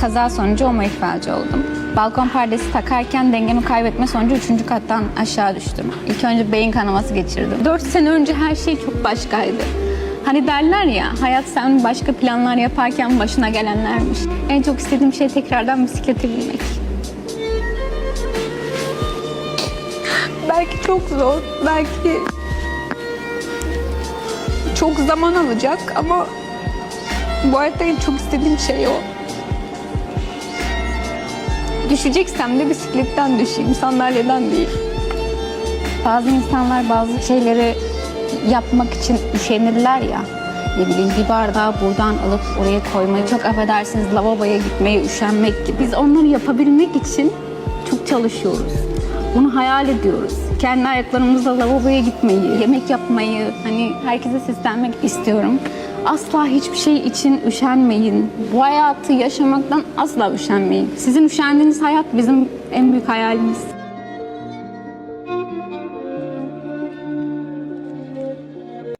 Kaza sonucu omurilik felci oldum. Balkon perdesi takarken dengemi kaybetme sonucu üçüncü kattan aşağı düştüm. İlk önce beyin kanaması geçirdim. Dört sene önce her şey çok başkaydı. Hani derler ya, hayat sen başka planlar yaparken başına gelenlermiş. En çok istediğim şey tekrardan bisiklete binmek. Belki çok zor, belki çok zaman alacak ama bu hayatta en çok istediğim şey o. Düşeceksem de bisikletten düşeyim, sandalyeden değil. Bazı insanlar bazı şeyleri yapmak için üşenirler ya. Ne bileyim bir bardağı buradan alıp oraya koymayı, çok affedersiniz lavaboya gitmeye üşenmek gibi. Biz onları yapabilmek için çok çalışıyoruz. Bunu hayal ediyoruz. Kendi ayaklarımızla lavaboya gitmeyi, yemek yapmayı, hani herkese seslenmek istiyorum. Asla hiçbir şey için üşenmeyin. Bu hayatı yaşamaktan asla üşenmeyin. Sizin üşendiğiniz hayat bizim en büyük hayalimiz.